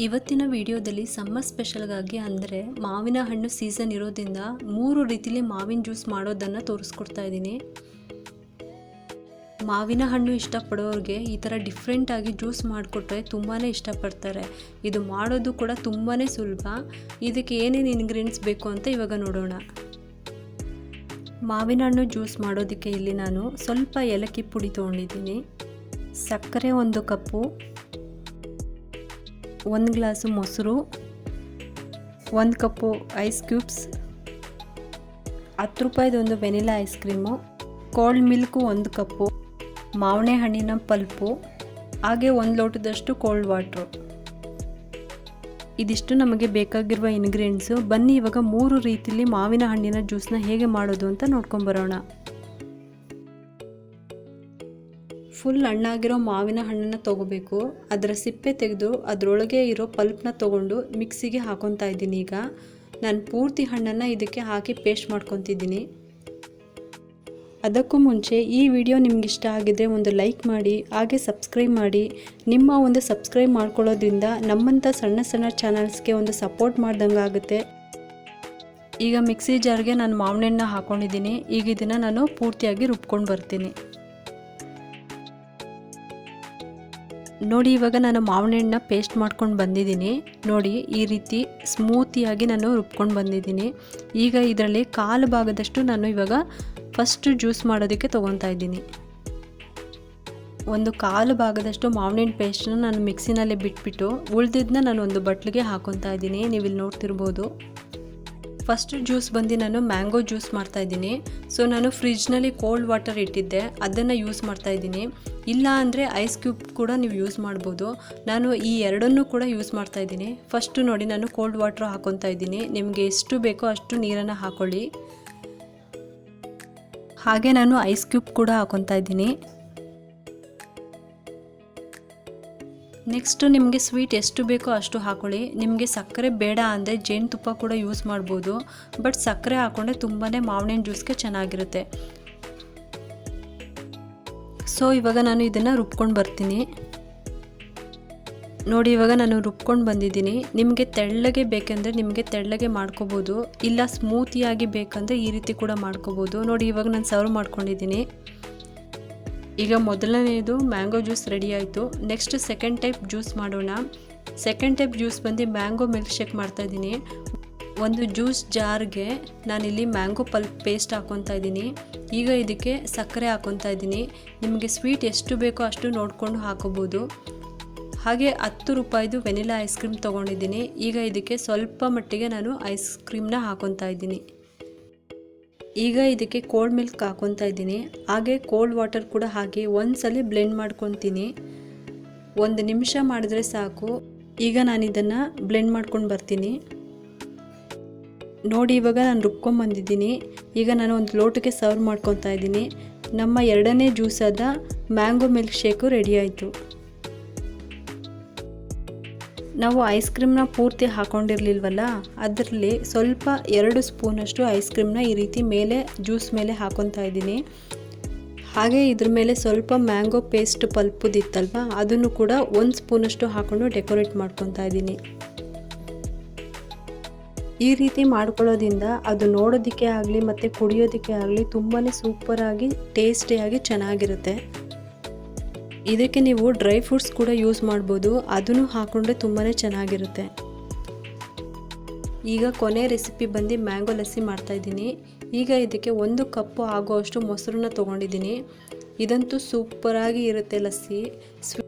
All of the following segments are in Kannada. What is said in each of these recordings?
ಇವತ್ತಿನ ವಿಡಿಯೋದಲ್ಲಿ ಸಮ್ಮರ್ ಸ್ಪೆಷಲ್ಗಾಗಿ ಅಂದರೆ ಮಾವಿನ ಹಣ್ಣು ಸೀಸನ್ ಇರೋದ್ರಿಂದ ಮೂರು ರೀತಿಲಿ ಮಾವಿನ ಜ್ಯೂಸ್ ಮಾಡೋದನ್ನು ತೋರಿಸ್ಕೊಡ್ತಾ ಇದ್ದೀನಿ. ಮಾವಿನ ಹಣ್ಣು ಇಷ್ಟಪಡೋರಿಗೆ ಈ ಥರ ಡಿಫ್ರೆಂಟಾಗಿ ಜ್ಯೂಸ್ ಮಾಡಿಕೊಟ್ರೆ ತುಂಬಾ ಇಷ್ಟಪಡ್ತಾರೆ. ಇದು ಮಾಡೋದು ಕೂಡ ತುಂಬಾ ಸುಲಭ. ಇದಕ್ಕೆ ಏನೇನು ಇಂಗ್ರೀಡಿಯೆಂಟ್ಸ್ ಬೇಕು ಅಂತ ಇವಾಗ ನೋಡೋಣ. ಮಾವಿನ ಹಣ್ಣು ಜ್ಯೂಸ್ ಮಾಡೋದಕ್ಕೆ ಇಲ್ಲಿ ನಾನು ಸ್ವಲ್ಪ ಏಲಕ್ಕಿ ಪುಡಿ ತೊಗೊಂಡಿದ್ದೀನಿ. ಸಕ್ಕರೆ ಒಂದು ಕಪ್ಪು. ಒಂದು ಗ್ಲಾಸು ಮೊಸರು, ಒಂದು ಕಪ್ಪು ಐಸ್ ಕ್ಯೂಬ್ಸ್ ಹತ್ತು ರೂಪಾಯಿದೊಂದು vanilla ice cream cold milk ಒಂದು ಕಪ್ಪು ಮಾವಿನ ಹಣ್ಣಿನ ಪಲ್ಪು, ಹಾಗೆ ಒಂದು ಲೋಟದಷ್ಟು ಕೋಲ್ಡ್ ವಾಟ್ರು ಇದಿಷ್ಟು ನಮಗೆ ಬೇಕಾಗಿರುವ ಇಂಗ್ರೀಡಿಯೆಂಟ್ಸು ಬನ್ನಿ ಇವಾಗ ಮೂರು ರೀತಿಲಿ ಮಾವಿನ ಹಣ್ಣಿನ ಜ್ಯೂಸ್ನ ಹೇಗೆ ಮಾಡೋದು ಅಂತ ನೋಡ್ಕೊಂಬರೋಣ. ಫುಲ್ ಹಣ್ಣಾಗಿರೋ ಮಾವಿನ ಹಣ್ಣನ್ನು ತೊಗೋಬೇಕು. ಅದರ ಸಿಪ್ಪೆ ತೆಗೆದು ಅದರೊಳಗೆ ಇರೋ ಪಲ್ಪ್ನ ತೊಗೊಂಡು ಮಿಕ್ಸಿಗೆ ಹಾಕೊತಾ ಇದ್ದೀನಿ ಈಗ. ನಾನು ಪೂರ್ತಿ ಹಣ್ಣನ್ನು ಇದಕ್ಕೆ ಹಾಕಿ ಪೇಸ್ಟ್ ಮಾಡ್ಕೊತಿದ್ದೀನಿ. ಅದಕ್ಕೂ ಮುಂಚೆ ಈ ವಿಡಿಯೋ ನಿಮ್ಗೆ ಇಷ್ಟ ಆಗಿದ್ರೆ ಒಂದು ಲೈಕ್ ಮಾಡಿ, ಹಾಗೆ ಸಬ್ಸ್ಕ್ರೈಬ್ ಮಾಡಿ. ನಿಮ್ಮ ಒಂದು ಸಬ್ಸ್ಕ್ರೈಬ್ ಮಾಡ್ಕೊಳ್ಳೋದ್ರಿಂದ ನಮ್ಮಂಥ ಸಣ್ಣ ಸಣ್ಣ ಚಾನಲ್ಸ್ಗೆ ಒಂದು ಸಪೋರ್ಟ್ ಮಾಡ್ದಂಗೆ ಆಗುತ್ತೆ. ಈಗ ಮಿಕ್ಸಿ ಜಾರ್ಗೆ ನಾನು ಮಾವಿನ ಹಾಕ್ಕೊಂಡಿದ್ದೀನಿ ಈಗ ಇದನ್ನು ನಾನು ಪೂರ್ತಿಯಾಗಿ ರುಬ್ಕೊಂಡು ಬರ್ತೀನಿ. ನೋಡಿ, ಇವಾಗ ನಾನು ಮಾವಿನ ಹಣ್ಣನ್ನ ಪೇಸ್ಟ್ ಮಾಡ್ಕೊಂಡು ಬಂದಿದ್ದೀನಿ. ನೋಡಿ, ಈ ರೀತಿ ಸ್ಮೂತಿಯಾಗಿ ನಾನು ರುಬ್ಕೊಂಡು ಬಂದಿದ್ದೀನಿ. ಈಗ ಇದರಲ್ಲಿ ಕಾಲು ಭಾಗದಷ್ಟು ನಾನು ಇವಾಗ ಫಸ್ಟ್ ಜ್ಯೂಸ್ ಮಾಡೋದಕ್ಕೆ ತೊಗೊತಾ ಇದ್ದೀನಿ. ಒಂದು ಕಾಲು ಭಾಗದಷ್ಟು ಮಾವಿನ ಪೇಸ್ಟನ್ನ ನಾನು ಮಿಕ್ಸಿನಲ್ಲಿ ಬಿಟ್ಬಿಟ್ಟು ಉಳಿದಿದ್ದನ್ನ ನಾನು ಒಂದು ಬಟ್ಲಿಗೆ ಹಾಕೊತಾ ಇದ್ದೀನಿ. ನೀವು ಇಲ್ಲಿ ನೋಡ್ತಿರ್ಬೋದು. ಫಸ್ಟ್ ಜ್ಯೂಸ್ ಬಂದು ನಾನು ಮ್ಯಾಂಗೋ ಜ್ಯೂಸ್ ಮಾಡ್ತಾ ಇದ್ದೀನಿ. ಸೊ ನಾನು ಫ್ರಿಜ್ನಲ್ಲಿ ಕೋಲ್ಡ್ ವಾಟರ್ ಇಟ್ಟಿದ್ದೆ. ಅದನ್ನು ಯೂಸ್ ಮಾಡ್ತಾ ಇದ್ದೀನಿ. ಇಲ್ಲ ಅಂದರೆ ಐಸ್ ಕ್ಯೂಬ್ ಕೂಡ ನೀವು ಯೂಸ್ ಮಾಡ್ಬೋದು. ನಾನು ಈ ಎರಡನ್ನೂ ಕೂಡ ಯೂಸ್ ಮಾಡ್ತಾ ಇದ್ದೀನಿ. ಫಸ್ಟು ನೋಡಿ ನಾನು ಕೋಲ್ಡ್ ವಾಟ್ರ್ ಹಾಕೊತಾ ಇದ್ದೀನಿ. ನಿಮಗೆ ಎಷ್ಟು ಬೇಕೋ ಅಷ್ಟು ನೀರನ್ನು ಹಾಕೊಳ್ಳಿ. ಹಾಗೆ ನಾನು ಐಸ್ ಕ್ಯೂಬ್ ಕೂಡ ಹಾಕೊತಾ ಇದ್ದೀನಿ. ನೆಕ್ಸ್ಟು ನಿಮಗೆ ಸ್ವೀಟ್ ಎಷ್ಟು ಬೇಕೋ ಅಷ್ಟು ಹಾಕೊಳ್ಳಿ. ನಿಮಗೆ ಸಕ್ಕರೆ ಬೇಡ ಅಂದರೆ ಜೇನುತುಪ್ಪ ಕೂಡ ಯೂಸ್ ಮಾಡ್ಬೋದು. ಬಟ್ ಸಕ್ಕರೆ ಹಾಕ್ಕೊಂಡ್ರೆ ತುಂಬಾ ಮಾವಿನ ಜ್ಯೂಸ್ಗೆ ಚೆನ್ನಾಗಿರುತ್ತೆ. ಸೊ ಇವಾಗ ನಾನು ಇದನ್ನು ರುಬ್ಕೊಂಡು ಬರ್ತೀನಿ. ನೋಡಿ, ಇವಾಗ ನಾನು ರುಬ್ಕೊಂಡು ಬಂದಿದ್ದೀನಿ. ನಿಮಗೆ ತೆಳ್ಳಗೆ ಬೇಕೆಂದರೆ ನಿಮಗೆ ತೆಳ್ಳಗೆ ಮಾಡ್ಕೋಬೋದು. ಇಲ್ಲ ಸ್ಮೂತಿಯಾಗಿ ಬೇಕಂದರೆ ಈ ರೀತಿ ಕೂಡ ಮಾಡ್ಕೋಬೋದು. ನೋಡಿ, ಇವಾಗ ನಾನು ಸರ್ವ್ ಮಾಡ್ಕೊಂಡಿದ್ದೀನಿ. ಈಗ ಮೊದಲನೆಯದು ಮ್ಯಾಂಗೋ ಜ್ಯೂಸ್ ರೆಡಿ ಆಯಿತು. ನೆಕ್ಸ್ಟ್ ಸೆಕೆಂಡ್ ಟೈಪ್ ಜ್ಯೂಸ್ ಮಾಡೋಣ. ಸೆಕೆಂಡ್ ಟೈಪ್ ಜ್ಯೂಸ್ ಬಂದು ಮ್ಯಾಂಗೋ ಮಿಲ್ಕ್ ಶೇಕ್ ಮಾಡ್ತಾಯಿದ್ದೀನಿ ಒಂದು ಜ್ಯೂಸ್ ಜಾರ್ಗೆ ನಾನಿಲ್ಲಿ ಮ್ಯಾಂಗೋ ಪಲ್ಪ್ ಪೇಸ್ಟ್ ಹಾಕ್ಕೊತಾ ಇದ್ದೀನಿ. ಈಗ ಇದಕ್ಕೆ ಸಕ್ಕರೆ ಹಾಕ್ಕೊತಾ ಇದ್ದೀನಿ. ನಿಮಗೆ ಸ್ವೀಟ್ ಎಷ್ಟು ಬೇಕೋ ಅಷ್ಟು ನೋಡಿಕೊಂಡು ಹಾಕೋಬೋದು. ಹಾಗೆ ಹತ್ತು ರೂಪಾಯಿದು ವೆನಿಲಾ ಐಸ್ ಕ್ರೀಮ್ ತೊಗೊಂಡಿದ್ದೀನಿ. ಈಗ ಇದಕ್ಕೆ ಸ್ವಲ್ಪ ಮಟ್ಟಿಗೆ ನಾನು ಐಸ್ ಕ್ರೀಮ್ನ ಹಾಕೊತಾ ಇದ್ದೀನಿ. ಈಗ ಇದಕ್ಕೆ ಕೋಲ್ಡ್ ಮಿಲ್ಕ್ ಹಾಕೊತಾ ಇದ್ದೀನಿ. ಹಾಗೆ ಕೋಲ್ಡ್ ವಾಟರ್ ಕೂಡ ಹಾಕಿ ಒಂದ್ಸಲ ಬ್ಲೆಂಡ್ ಮಾಡ್ಕೊತೀನಿ. ಒಂದು ನಿಮಿಷ ಮಾಡಿದ್ರೆ ಸಾಕು. ಈಗ ನಾನು ಇದನ್ನು ಬ್ಲೆಂಡ್ ಮಾಡ್ಕೊಂಡು ಬರ್ತೀನಿ. ನೋಡಿ, ಇವಾಗ ನಾನು ರುಬ್ಕೊಂಬಂದಿದ್ದೀನಿ ಈಗ ನಾನು ಒಂದು ಲೋಟಕ್ಕೆ ಸರ್ವ್ ಮಾಡ್ಕೊತಾ ಇದ್ದೀನಿ. ನಮ್ಮ ಎರಡನೇ ಜ್ಯೂಸಾದ ಮ್ಯಾಂಗೋ ಮಿಲ್ಕ್ ಶೇಕು ರೆಡಿ ಆಯಿತು. ನಾವು ಐಸ್ ಕ್ರೀಮ್ನ ಪೂರ್ತಿ ಹಾಕೊಂಡಿರಲಿಲ್ವಲ್ಲ, ಅದರಲ್ಲಿ ಸ್ವಲ್ಪ ಎರಡು ಸ್ಪೂನಷ್ಟು ಐಸ್ ಕ್ರೀಮ್ನ ಈ ರೀತಿ ಮೇಲೆ ಜ್ಯೂಸ್ ಮೇಲೆ ಹಾಕೊತಾ ಇದ್ದೀನಿ. ಹಾಗೆ ಇದ್ರ ಮೇಲೆ ಸ್ವಲ್ಪ ಮ್ಯಾಂಗೋ ಪೇಸ್ಟ್ ಪಲ್ಪುದಿತ್ತಲ್ವ, ಅದನ್ನು ಕೂಡ ಒಂದು ಸ್ಪೂನಷ್ಟು ಹಾಕೊಂಡು ಡೆಕೋರೇಟ್ ಮಾಡ್ಕೊತಾ ಇದ್ದೀನಿ. ಈ ರೀತಿ ಮಾಡ್ಕೊಳ್ಳೋದ್ರಿಂದ ಅದು ನೋಡೋದಕ್ಕೆ ಆಗಲಿ, ಮತ್ತು ಕುಡಿಯೋದಕ್ಕೆ ಆಗಲಿ ತುಂಬಾ ಸೂಪರಾಗಿ ಟೇಸ್ಟಿಯಾಗಿ ಚೆನ್ನಾಗಿರುತ್ತೆ. ಇದಕ್ಕೆ ನೀವು ಡ್ರೈ ಫ್ರೂಟ್ಸ್ ಕೂಡ ಯೂಸ್ ಮಾಡ್ಬೋದು. ಅದನ್ನು ಹಾಕೊಂಡ್ರೆ ತುಂಬಾ ಚೆನ್ನಾಗಿರುತ್ತೆ. ಈಗ ಕೊನೆ ರೆಸಿಪಿ ಬಂದು ಮ್ಯಾಂಗೋ ಲಸ್ಸಿ ಮಾಡ್ತಾಯಿದ್ದೀನಿ ಈಗ ಇದಕ್ಕೆ ಒಂದು ಕಪ್ಪು ಆಗುವಷ್ಟು ಮೊಸರನ್ನ ತೊಗೊಂಡಿದ್ದೀನಿ. ಇದಂತೂ ಸೂಪರಾಗಿ ಇರುತ್ತೆ ಲಸ್ಸಿ. ಸ್ವೀ,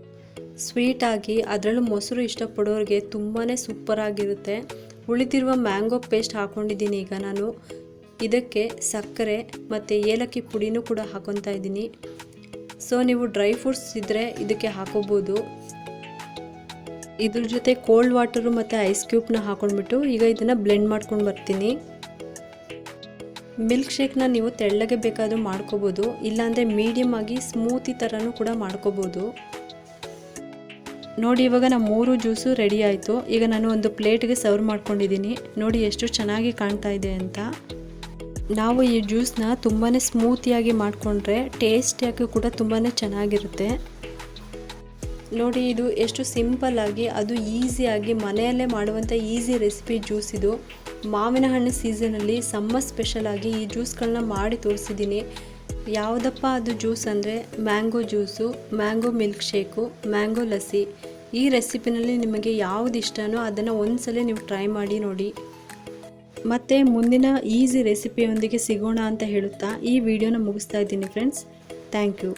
ಸ್ವೀಟಾಗಿ ಅದರಲ್ಲೂ ಮೊಸರು ಇಷ್ಟಪಡೋರಿಗೆ ತುಂಬಾ ಸೂಪರಾಗಿರುತ್ತೆ. ಉಳಿದಿರುವ ಮ್ಯಾಂಗೋ ಪೇಸ್ಟ್ ಹಾಕ್ಕೊಂಡಿದ್ದೀನಿ ಈಗ ನಾನು. ಇದಕ್ಕೆ ಸಕ್ಕರೆ ಮತ್ತು ಏಲಕ್ಕಿ ಪುಡಿನೂ ಕೂಡ ಹಾಕೊತಾ ಇದ್ದೀನಿ. ಸೊ ನೀವು ಡ್ರೈ ಫ್ರೂಟ್ಸ್ ಇದ್ದರೆ ಇದಕ್ಕೆ ಹಾಕೋಬೋದು. ಇದ್ರ ಜೊತೆ ಕೋಲ್ಡ್ ವಾಟರು ಮತ್ತು ಐಸ್ ಕ್ಯೂಬ್ನ ಹಾಕೊಂಡ್ಬಿಟ್ಟು ಈಗ ಇದನ್ನು ಬ್ಲೆಂಡ್ ಮಾಡ್ಕೊಂಡು ಬರ್ತೀನಿ. ಮಿಲ್ಕ್ ಶೇಕ್ನ ನೀವು ತೆಳ್ಳಗೆ ಬೇಕಾದರೂ ಮಾಡ್ಕೋಬೋದು. ಇಲ್ಲಾಂದರೆ ಮೀಡಿಯಮ್ ಆಗಿ ಸ್ಮೂತಿ ಥರನೂ ಕೂಡ ಮಾಡ್ಕೋಬೋದು. ನೋಡಿ, ಇವಾಗ ನಮ್ಮ ಮೂರು ಜ್ಯೂಸು ರೆಡಿ ಆಯಿತು. ಈಗ ನಾನು ಒಂದು ಪ್ಲೇಟ್ಗೆ ಸರ್ವ್ ಮಾಡ್ಕೊಂಡಿದ್ದೀನಿ. ನೋಡಿ, ಎಷ್ಟು ಚೆನ್ನಾಗಿ ಕಾಣ್ತಾ ಇದೆ ಅಂತ. ನಾವು ಈ ಜ್ಯೂಸ್ನ ತುಂಬಾ ಸ್ಮೂತಿಯಾಗಿ ಮಾಡಿಕೊಂಡ್ರೆ ಟೇಸ್ಟಿಯಾಗಿ ಕೂಡ ತುಂಬಾ ಚೆನ್ನಾಗಿರುತ್ತೆ. ನೋಡಿ, ಇದು ಎಷ್ಟು ಸಿಂಪಲ್ ಆಗಿ, ಅದು ಈಸಿಯಾಗಿ ಮನೆಯಲ್ಲೇ ಮಾಡುವಂಥ ಈಸಿ ರೆಸಿಪಿ ಜ್ಯೂಸ್ ಇದು. ಮಾವಿನ ಹಣ್ಣು ಸೀಸನಲ್ಲಿ ಸಮ್ಮರ್ ಸ್ಪೆಷಲ್ ಆಗಿ ಈ ಜ್ಯೂಸ್ಗಳನ್ನ ಮಾಡಿ ತೋರಿಸಿದ್ದೀನಿ. ಯಾವುದಪ್ಪ ಅದು ಜ್ಯೂಸ್ ಅಂದರೆ? Mango juice, mango milk shake, mango lassi. ಈ ರೆಸಿಪಿನಲ್ಲಿ ನಿಮಗೆ ಯಾವುದು ಇಷ್ಟನೋ ಅದನ್ನು ಒಂದ್ಸಲ ನೀವು ಟ್ರೈ ಮಾಡಿ ನೋಡಿ. ಮತ್ತು ಮುಂದಿನ ಈಸಿ ರೆಸಿಪಿಯೊಂದಿಗೆ ಸಿಗೋಣ ಅಂತ ಹೇಳುತ್ತಾ ಈ ವಿಡಿಯೋನ ಮುಗಿಸ್ತಾ ಇದ್ದೀನಿ ಫ್ರೆಂಡ್ಸ್ ಥ್ಯಾಂಕ್ ಯು